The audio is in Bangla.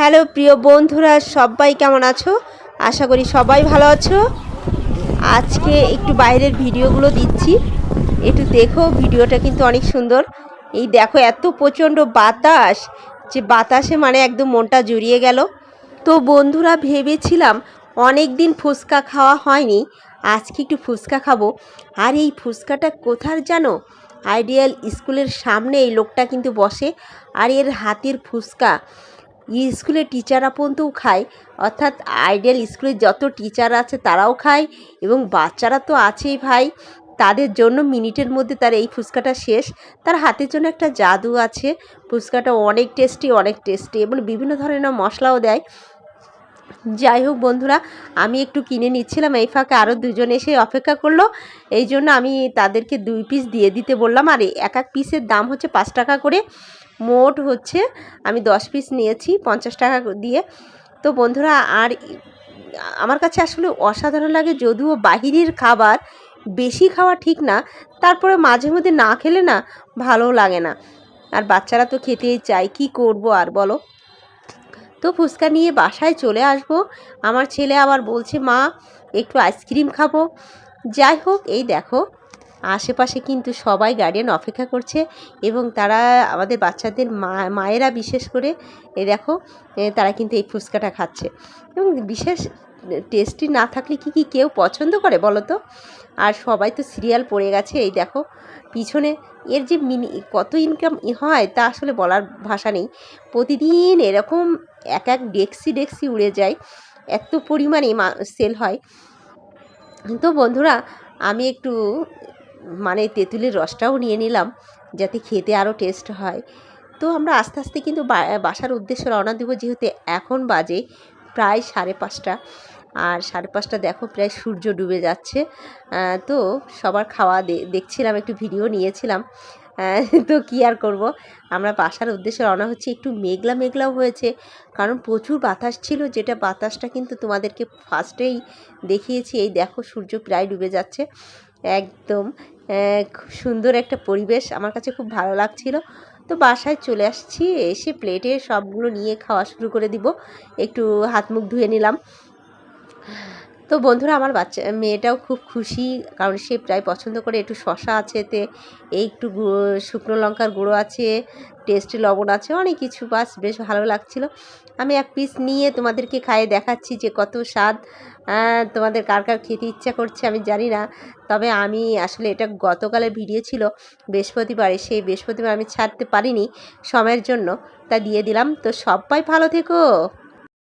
হ্যালো প্রিয় বন্ধুরা, সবাই কেমন আছো? আশা করি সবাই ভালো আছো। আজকে একটু বাইরের ভিডিওগুলো দিচ্ছি। একটু দেখো, ভিডিওটা কিন্তু অনেক সুন্দর। এই দেখো, এত প্রচণ্ড বাতাস, যে বাতাসে মানে একদম মনটা জুড়িয়ে গেল। তো বন্ধুরা, ভেবেছিলাম অনেক দিন ফুচকা খাওয়া হয়নি, আজকে একটু ফুচকা খাব। আর এই ফুচকাটা কোথার জানো? আইডিয়াল স্কুলের সামনে এই লোকটা কিন্তু বসে, আর এর হাতের ফুচকা। স্কুলের টিচাররা পর্যন্তও খায়, অর্থাৎ আইডিয়াল স্কুলে যত টিচার আছে তারাও খায় এবং বাচ্চারা তো আছেই ভাই। তাদের জন্য মিনিটের মধ্যে তার এই ফুচকাটা শেষ। তার হাতের জন্য একটা জাদু আছে। ফুচকাটা অনেক টেস্টি অনেক টেস্টি এবং বিভিন্ন ধরনের মশলাও দেয়। যাই হোক বন্ধুরা, আমি একটু কিনে নিচ্ছিলাম, এই ফাঁকে আরও দুজন এসে অপেক্ষা করল। এই জন্য আমি তাদেরকে দুই পিস দিয়ে দিতে বললাম। আর এক এক পিসের দাম হচ্ছে পাঁচ টাকা করে। মোট হচ্ছে, আমি দশ পিস নিয়েছি পঞ্চাশ টাকা দিয়ে। তো বন্ধুরা, আর আমার কাছে আসলে অসাধারণ লাগে, যদিও বাহিরের খাবার বেশি খাওয়া ঠিক না, তারপরে মাঝে মধ্যে না খেলে না ভালো লাগে না। আর বাচ্চারা তো খেতেই চায়, কি করব আর বলো? তো ফুচকা নিয়ে বাসায় চলে আসব। আমার ছেলে আবার বলছে, মা, একটু আইসক্রিম খাব। যাই হোক, এই দেখো আশেপাশে কিন্তু সবাই গার্ডিয়ান অপেক্ষা করছে এবং তারা আমাদের বাচ্চাদের মা, মায়েরা বিশেষ করে, এ দেখো তারা কিন্তু এই ফুচকাটা খাচ্ছে। এবং বিশেষ টেস্টি না থাকলে কি কি কেউ পছন্দ করে বলো তো? আর সবাই তো সিরিয়াল পড়ে গেছে, এই দেখো, পিছনে এর যে মিনি, কত ইনকাম হয় তা আসলে বলার ভাষা নেই। প্রতিদিন এরকম এক এক ডেক্সি ডেক্সি উড়ে যায়, এত পরিমাণে সেল হয়। তো বন্ধুরা, আমি একটু মানে তেঁতুলের রসটাও নিয়ে নিলাম যাতে খেতে আরও টেস্ট হয়। তো আমরা আস্তে আস্তে কিন্তু বাসার উদ্দেশ্যে রওনা দেবো যেহেতু এখন বাজে প্রায় সাড়ে পাঁচটা। আর সাড়ে পাঁচটা দেখো প্রায় সূর্য ডুবে যাচ্ছে। তো সবার খাওয়া দেখছিলাম, একটু ভিডিও নিয়েছিলাম। তো কী আর করব? আমরা বাসার উদ্দেশ্যে রওনা হচ্ছে। একটু মেঘলা মেঘলাও হয়েছে, কারণ প্রচুর বাতাস ছিল। যেটা বাতাসটা কিন্তু তোমাদেরকে ফার্স্টেই দেখিয়েছি। এই দেখো সূর্য প্রায় ডুবে যাচ্ছে। একদম খুব সুন্দর একটা পরিবেশ। আমার কাছে খুব ভালো লাগছিল। তো বাসায় চলে আসছি, এসে প্লেটে সবগুলো নিয়ে খাওয়া শুরু করে দিব। একটু হাত মুখ ধুয়ে নিলাম। তো বন্ধুরা আমার বাচ্চা, মেয়েটাও খুব খুশি, কারণ সে প্রায় পছন্দ করে একটু শশা আছে এতে, এই একটু শুকনো লঙ্কার গুঁড়ো আছে, টেস্টি লবণ আছে, অনেক কিছু বাস, বেশ ভালো লাগছিল। আমি এক পিস নিয়ে তোমাদেরকে খায়ে দেখাচ্ছি যে কত স্বাদ তোমাদের কার কার খেতে ইচ্ছা করছে আমি জানি না, তবে আমি আসলে এটা গতকালের ভিডিও ছিল, বৃহস্পতিবারে, সেই বৃহস্পতিবার আমি ছাড়তে পারিনি সময়ের জন্য তা দিয়ে দিলাম। তো সবাই ভালো থেকো!